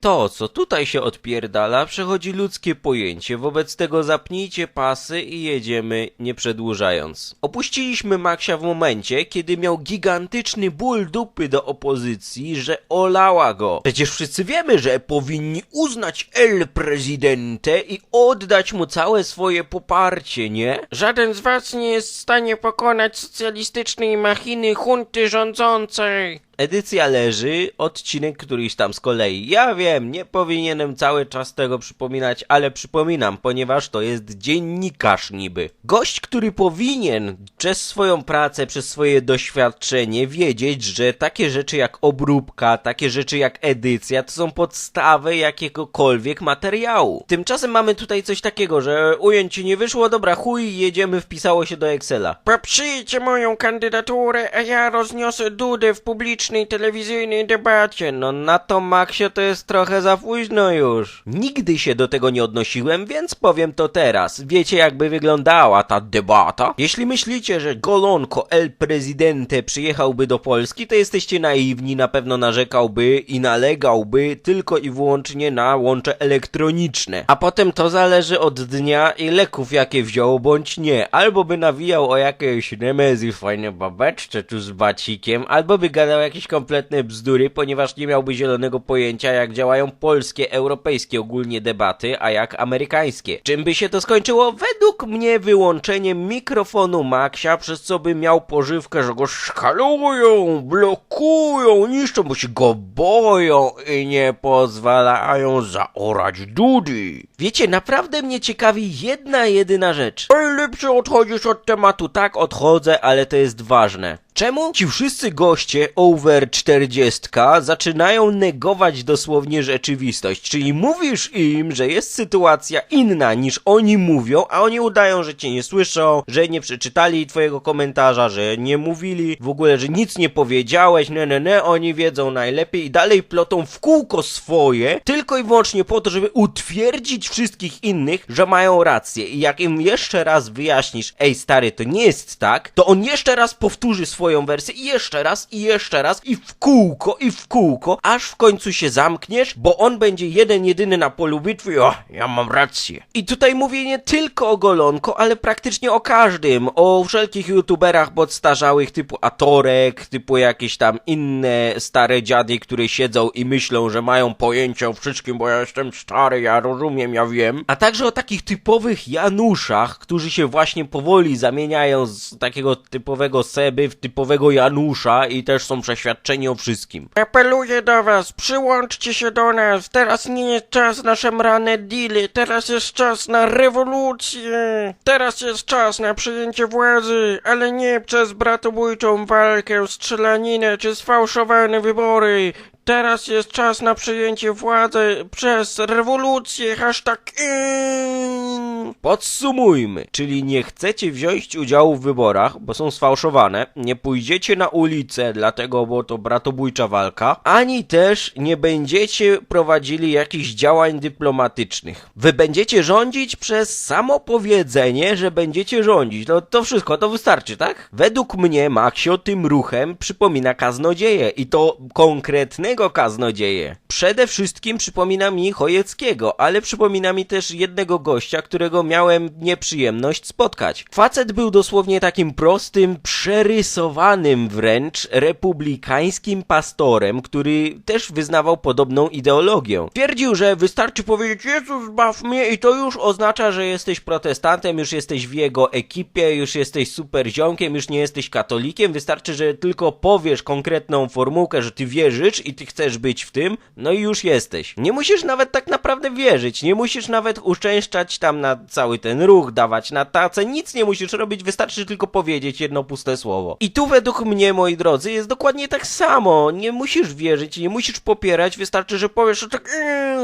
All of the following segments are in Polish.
To, co tutaj się odpierdala, przechodzi ludzkie pojęcie, wobec tego zapnijcie pasy i jedziemy, nie przedłużając. Opuściliśmy Maksia w momencie, kiedy miał gigantyczny ból dupy do opozycji, że olała go. Przecież wszyscy wiemy, że powinni uznać El Presidente i oddać mu całe swoje poparcie, nie? Żaden z was nie jest w stanie pokonać socjalistycznej machiny hunty rządzącej. Edycja leży, odcinek któryś tam z kolei. Ja wiem, nie powinienem cały czas tego przypominać, ale przypominam, ponieważ to jest dziennikarz niby. Gość, który powinien przez swoją pracę, przez swoje doświadczenie wiedzieć, że takie rzeczy jak obróbka, takie rzeczy jak edycja, to są podstawy jakiegokolwiek materiału. Tymczasem mamy tutaj coś takiego, że ujęcie nie wyszło, dobra chuj, jedziemy, wpisało się do Excela. Poprzyjcie moją kandydaturę, a ja rozniosę dudę w publicznej telewizyjnej debacie. No na to Maxio to jest trochę za późno już. Nigdy się do tego nie odnosiłem, więc powiem to teraz. Wiecie jakby wyglądała ta debata? Jeśli myślicie, że Golonko El Presidente przyjechałby do Polski, to jesteście naiwni, na pewno narzekałby i nalegałby tylko i wyłącznie na łącze elektroniczne. A potem to zależy od dnia i leków jakie wziął bądź nie. Albo by nawijał o jakiejś Nemezji fajne babeczce tu z bacikiem, albo by gadał jakieś kompletne bzdury, ponieważ nie miałby zielonego pojęcia jak działają polskie, europejskie ogólnie debaty, a jak amerykańskie. Czym by się to skończyło? Według mnie wyłączeniem mikrofonu Maxia, przez co by miał pożywkę, że go szkalują, blokują, niszczą, bo się go boją i nie pozwalają zaorać dudy. Wiecie, naprawdę mnie ciekawi jedna jedyna rzecz. Lepszy odchodzisz od tematu, tak odchodzę, ale to jest ważne. Czemu ci wszyscy goście over 40 zaczynają negować dosłownie rzeczywistość? Czyli mówisz im, że jest sytuacja inna niż oni mówią, a oni udają, że cię nie słyszą, że nie przeczytali twojego komentarza, że nie mówili, w ogóle, że nic nie powiedziałeś, ne, ne, ne, oni wiedzą najlepiej i dalej plotą w kółko swoje, tylko i wyłącznie po to, żeby utwierdzić wszystkich innych, że mają rację. I jak im jeszcze raz wyjaśnisz, ej stary, to nie jest tak, to on jeszcze raz powtórzy swoją wersję i jeszcze raz, i jeszcze raz, i w kółko, i w kółko, aż w końcu się zamkniesz, bo on będzie jeden, jedyny na polu bitwy, o, ja mam rację. I tutaj mówię nie tylko o Golonko, ale praktycznie o każdym, o wszelkich youtuberach podstarzałych typu Atorek, typu jakieś tam inne stare dziady, które siedzą i myślą, że mają pojęcie o wszystkim, bo ja jestem stary, ja rozumiem, ja wiem. A także o takich typowych Januszach, którzy się właśnie powoli zamieniają z takiego typowego Seby w typowego Janusza i też są przeświadczeni o wszystkim. Apeluję do was, przyłączcie się do nas. Teraz nie jest czas na szemrane dealy, teraz jest czas na rewolucję. Teraz jest czas na przejęcie władzy, ale nie przez bratobójczą walkę, strzelaninę czy sfałszowane wybory. Teraz jest czas na przejęcie władzy przez rewolucję. Hashtag in. Podsumujmy, czyli nie chcecie wziąć udziału w wyborach, bo są sfałszowane, nie pójdziecie na ulicę, dlatego, bo to bratobójcza walka, ani też nie będziecie prowadzili jakichś działań dyplomatycznych. Wy będziecie rządzić przez samo powiedzenie, że będziecie rządzić. No to wszystko, to wystarczy, tak? Według mnie Maxio tym ruchem przypomina kaznodzieję i to konkretnego kaznodzieję. Przede wszystkim przypomina mi Chojeckiego, ale przypomina mi też jednego gościa, którego miałem nieprzyjemność spotkać. Facet był dosłownie takim prostym, przerysowanym wręcz republikańskim pastorem, który też wyznawał podobną ideologię. Twierdził, że wystarczy powiedzieć Jezus zbaw mnie i to już oznacza, że jesteś protestantem, już jesteś w jego ekipie, już jesteś super ziomkiem, już nie jesteś katolikiem, wystarczy, że tylko powiesz konkretną formułkę, że ty wierzysz i ty chcesz być w tym, no i już jesteś. Nie musisz nawet tak naprawdę wierzyć, nie musisz nawet uczęszczać tam na cały ten ruch, dawać na tacę, nic nie musisz robić, wystarczy tylko powiedzieć jedno puste słowo. I tu według mnie, moi drodzy, jest dokładnie tak samo. Nie musisz wierzyć, nie musisz popierać, wystarczy, że powiesz, że tak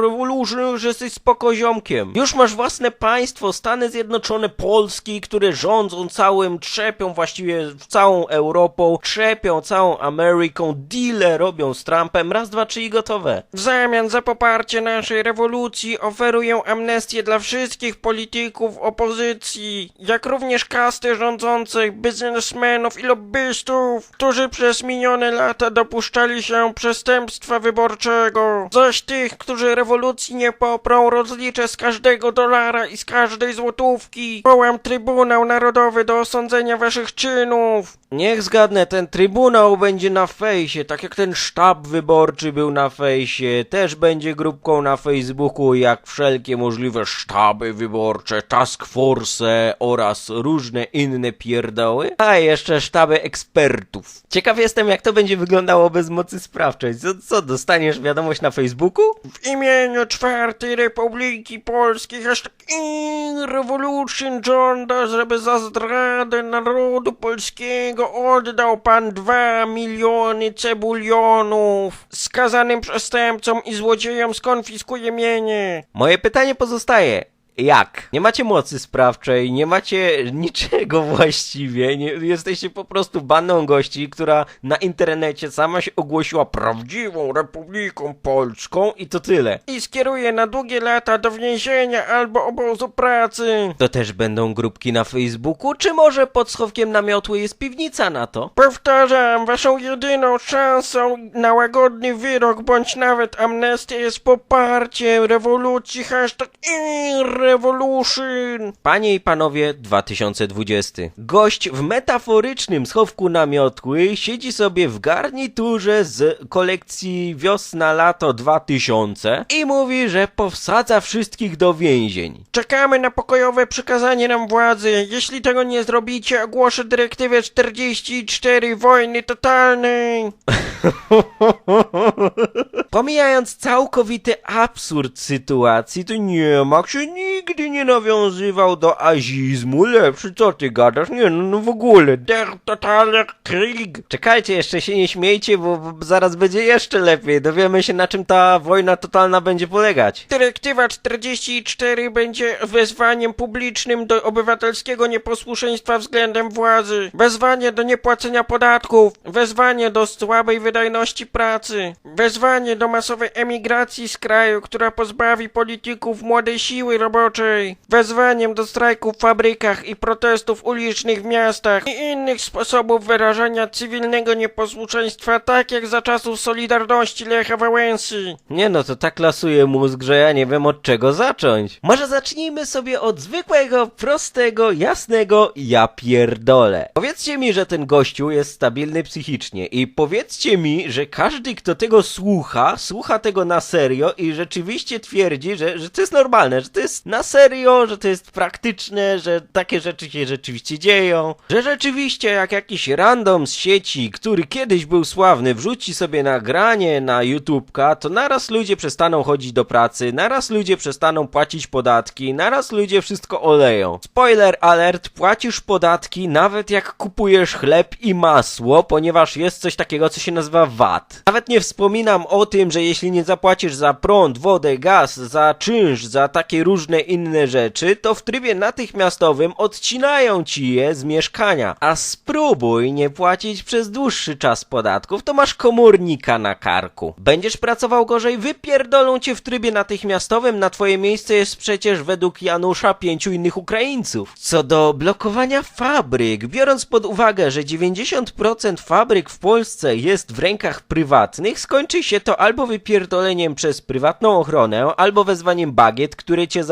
rewolution, że jesteś spoko ziomkiem. Już masz własne państwo, Stany Zjednoczone Polski, które rządzą całym, trzepią właściwie całą Europą, trzepią całą Ameryką, deale robią z Trumpem, raz, dwa, trzy i gotowe. W zamian za poparcie naszej rewolucji oferuję amnestię dla wszystkich polityków opozycji, jak również kasty rządzących, biznesmenów i lobbystów, którzy przez minione lata dopuszczali się przestępstwa wyborczego. Zaś tych, którzy rewolucji nie poprą, rozliczę z każdego dolara i z każdej złotówki. Wołam Trybunał Narodowy do osądzenia waszych czynów. Niech zgadnę, ten trybunał będzie na fejsie, tak jak ten sztab wyborczy był na fejsie, też będzie grupką na Facebooku, jak wszelkie możliwe sztaby wyborcze, task force oraz różne inne pierdoły, a jeszcze sztaby ekspertów. Ciekaw jestem, jak to będzie wyglądało bez mocy sprawczej. Co, co dostaniesz wiadomość na Facebooku? W imieniu czwartej Republiki Polskiej hashtag in Revolution żąda, żeby za zdradę narodu polskiego oddał pan dwa miliony cebulionów. Skazanym przestępcom i złodziejom skonfiskuje mienie. Moje pytanie pozostaje. Jak? Nie macie mocy sprawczej, nie macie niczego właściwie, nie, jesteście po prostu bandą gości, która na internecie sama się ogłosiła prawdziwą Republiką Polską i to tyle. I skieruje na długie lata do więzienia albo obozu pracy. To też będą grupki na Facebooku, czy może pod schowkiem namiotły jest piwnica na to? Powtarzam, waszą jedyną szansą na łagodny wyrok bądź nawet amnestię jest poparcie rewolucji hashtag in Revolution. Panie i panowie, 2020. Gość w metaforycznym schowku namiotły siedzi sobie w garniturze z kolekcji Wiosna-Lato 2000 i mówi, że powsadza wszystkich do więzień. Czekamy na pokojowe przekazanie nam władzy. Jeśli tego nie zrobicie, ogłoszę dyrektywę 44 wojny totalnej. Pomijając całkowity absurd sytuacji, to Niemak się nigdy nie nawiązywał do azizmu. Lepszy, co ty gadasz? Nie, no, no w ogóle. Der totale Krieg. Czekajcie, jeszcze się nie śmiejcie, bo, bo zaraz będzie jeszcze lepiej. Dowiemy się, na czym ta wojna totalna będzie polegać. Dyrektywa 44 będzie wezwaniem publicznym do obywatelskiego nieposłuszeństwa względem władzy, wezwanie do niepłacenia podatków, wezwanie do słabej wydajności pracy, wezwanie do masowej emigracji z kraju, która pozbawi polityków młodej siły roboczej, wezwaniem do strajków w fabrykach i protestów ulicznych w miastach i innych sposobów wyrażania cywilnego nieposłuszeństwa, tak jak za czasów Solidarności Lecha Wałęsy. Nie no, to tak lasuje mózg, że ja nie wiem od czego zacząć. Może zacznijmy sobie od zwykłego, prostego, jasnego ja pierdolę. Powiedzcie mi, że ten gościu jest stabilny psychicznie i powiedzcie mi, że każdy, kto tego słucha, słucha tego na serio i rzeczywiście twierdzi, że, że to jest normalne, że to jest na serio, że to jest praktyczne, że takie rzeczy się rzeczywiście dzieją, że rzeczywiście jak jakiś random z sieci, który kiedyś był sławny, wrzuci sobie nagranie na YouTubka, to naraz ludzie przestaną chodzić do pracy, naraz ludzie przestaną płacić podatki, naraz ludzie wszystko oleją. Spoiler alert, płacisz podatki nawet jak kupujesz chleb i masło, ponieważ jest coś takiego, co się nazywa VAT. Nawet nie wspominam o tym, że jeśli nie zapłacisz za prąd, wodę, gaz, za czynsz, za takie różne inne rzeczy, to w trybie natychmiastowym odcinają ci je z mieszkania. A spróbuj nie płacić przez dłuższy czas podatków, to masz komornika na karku. Będziesz pracował gorzej, wypierdolą cię w trybie natychmiastowym, na twoje miejsce jest przecież według Janusza pięciu innych Ukraińców. Co do blokowania fabryk, biorąc pod uwagę, że 90% fabryk w Polsce jest w rękach prywatnych, skończy się to albo wypierdoleniem przez prywatną ochronę, albo wezwaniem bagiet, które cię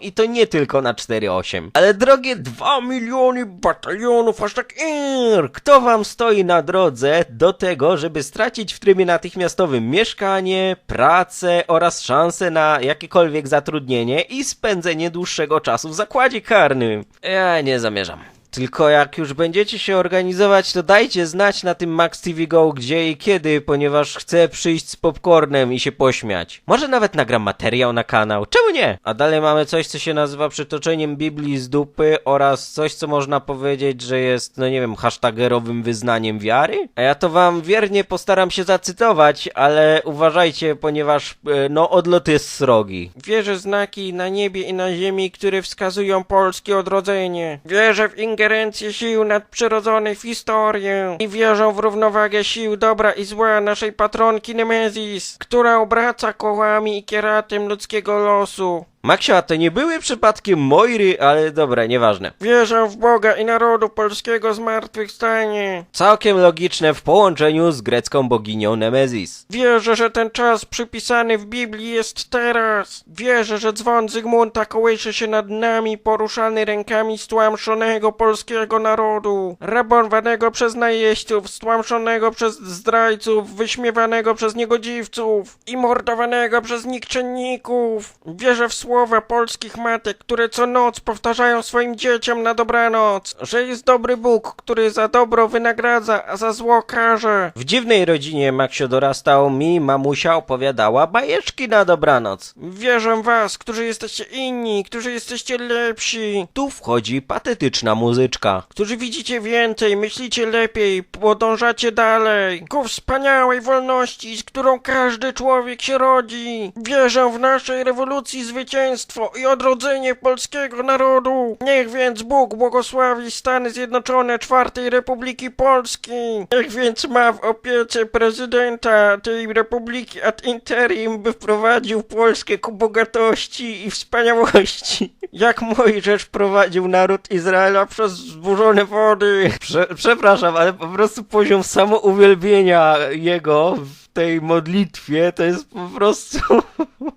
i to nie tylko na 4-8. Ale drogie 2 miliony batalionów, aż tak ir, kto wam stoi na drodze do tego, żeby stracić w trybie natychmiastowym mieszkanie, pracę oraz szansę na jakiekolwiek zatrudnienie i spędzenie dłuższego czasu w zakładzie karnym? Ja nie zamierzam. Tylko jak już będziecie się organizować, to dajcie znać na tym Max TV Go gdzie i kiedy, ponieważ chcę przyjść z popcornem i się pośmiać. Może nawet nagram materiał na kanał, czemu nie? A dalej mamy coś, co się nazywa przytoczeniem Biblii z dupy oraz coś, co można powiedzieć, że jest, no nie wiem, hashtagerowym wyznaniem wiary? A ja to wam wiernie postaram się zacytować, ale uważajcie, ponieważ, e, no, odlot jest srogi. Wierzę znaki na niebie i na ziemi, które wskazują polskie odrodzenie. Wierzę w ingerencję sił nadprzyrodzonych w historię. I wierzę w równowagę sił dobra i zła naszej patronki Nemezis, która obraca kołami i kieratem ludzkiego losu. Maksio, a to nie były przypadkiem Moiry, ale dobra, nieważne. Wierzę w Boga i narodu polskiego zmartwychwstanie. Całkiem logiczne w połączeniu z grecką boginią Nemezis. Wierzę, że ten czas przypisany w Biblii jest teraz. Wierzę, że dzwon Zygmunta kołysze się nad nami, poruszany rękami stłamszonego polskiego narodu, rabowanego przez najeźdźców, stłamszonego przez zdrajców, wyśmiewanego przez niegodziwców i mordowanego przez nikczynników. Wierzę w polskich matek, które co noc powtarzają swoim dzieciom na dobranoc, że jest dobry Bóg, który za dobro wynagradza, a za zło karze. W dziwnej rodzinie Maksio dorastał, mi mamusia opowiadała bajeczki na dobranoc. Wierzę was, którzy jesteście inni, którzy jesteście lepsi, Tu wchodzi patetyczna muzyczka. którzy widzicie więcej, myślicie lepiej, podążacie dalej, ku wspaniałej wolności, z którą każdy człowiek się rodzi. Wierzę w naszej rewolucji zwycięstwo i odrodzenie polskiego narodu. Niech więc Bóg błogosławi Stany Zjednoczone czwartej Republiki Polski. Niech więc ma w opiece prezydenta tej republiki ad interim, by wprowadził Polskę ku bogatości i wspaniałości. Jak Mojżesz prowadził naród Izraela przez zburzone wody. Prze przepraszam, ale po prostu poziom samouwielbienia jego tej modlitwie to jest po prostu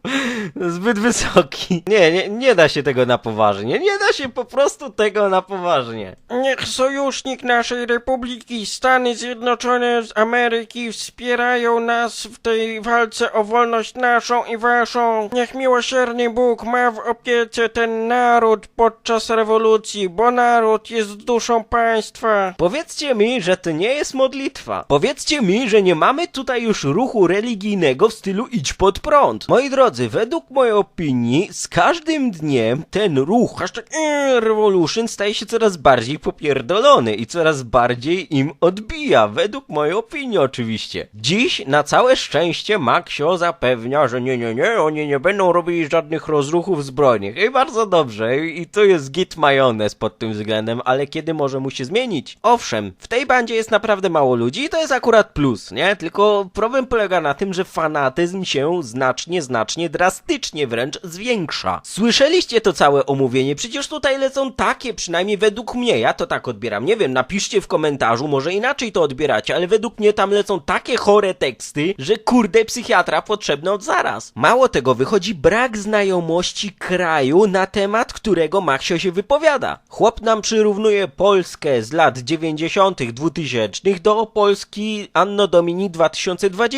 zbyt wysoki. Nie, nie, nie da się tego na poważnie. Nie da się po prostu tego na poważnie. Niech sojusznik naszej republiki, Stany Zjednoczone z Ameryki wspierają nas w tej walce o wolność naszą i waszą. Niech miłosierny Bóg ma w opiece ten naród podczas rewolucji, bo naród jest duszą państwa. Powiedzcie mi, że to nie jest modlitwa. Powiedzcie mi, że nie mamy tutaj już ruchu religijnego w stylu idź pod prąd. Moi drodzy, według mojej opinii, z każdym dniem ten ruch, hashtag e, revolution, staje się coraz bardziej popierdolony i coraz bardziej im odbija. Według mojej opinii oczywiście. Dziś, na całe szczęście, Maxio zapewnia, że nie, nie, nie, oni nie będą robić żadnych rozruchów zbrojnych. I bardzo dobrze, i to jest git majonez pod tym względem, ale kiedy może mu się zmienić? Owszem, w tej bandzie jest naprawdę mało ludzi i to jest akurat plus, nie? Tylko problem polega na tym, że fanatyzm się znacznie, znacznie, drastycznie wręcz zwiększa. Słyszeliście to całe omówienie? Przecież tutaj lecą takie, przynajmniej według mnie, ja to tak odbieram. Nie wiem, napiszcie w komentarzu, może inaczej to odbieracie, ale według mnie tam lecą takie chore teksty, że kurde psychiatra potrzebny od zaraz. Mało tego, wychodzi brak znajomości kraju na temat, którego Maxio się wypowiada. Chłop nam przyrównuje Polskę z lat 90., 2000 do Polski Anno Domini 2020.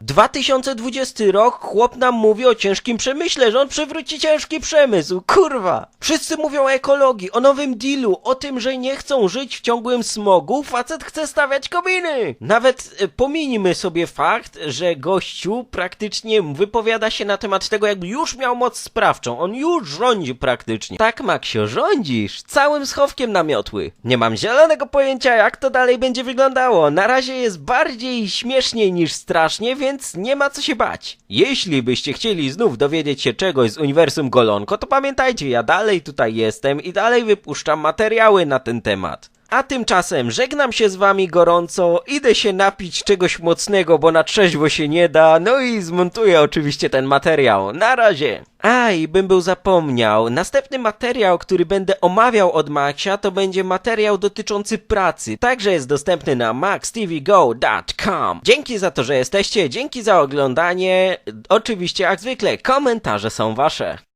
2020 rok chłop nam mówi o ciężkim przemyśle, że on przywróci ciężki przemysł. Kurwa! Wszyscy mówią o ekologii, o nowym dealu, o tym, że nie chcą żyć w ciągłym smogu, facet chce stawiać kominy. Nawet e, pominijmy sobie fakt, że gościu praktycznie wypowiada się na temat tego, jakby już miał moc sprawczą. On już rządzi praktycznie. Tak, Maksio, rządzisz. Całym schowkiem na miotły. Nie mam zielonego pojęcia, jak to dalej będzie wyglądało. Na razie jest bardziej śmiesznie niż strasznie, więc nie ma co się bać. Jeśli byście chcieli znów dowiedzieć się czegoś z uniwersum Golonko, to pamiętajcie, ja dalej tutaj jestem i dalej wypuszczam materiały na ten temat. A tymczasem żegnam się z wami gorąco, idę się napić czegoś mocnego, bo na trzeźwo się nie da, no i zmontuję oczywiście ten materiał. Na razie! A, i bym był zapomniał, następny materiał, który będę omawiał od Maxia, to będzie materiał dotyczący pracy, także jest dostępny na maxtvgo.com. Dzięki za to, że jesteście, dzięki za oglądanie, oczywiście jak zwykle komentarze są wasze.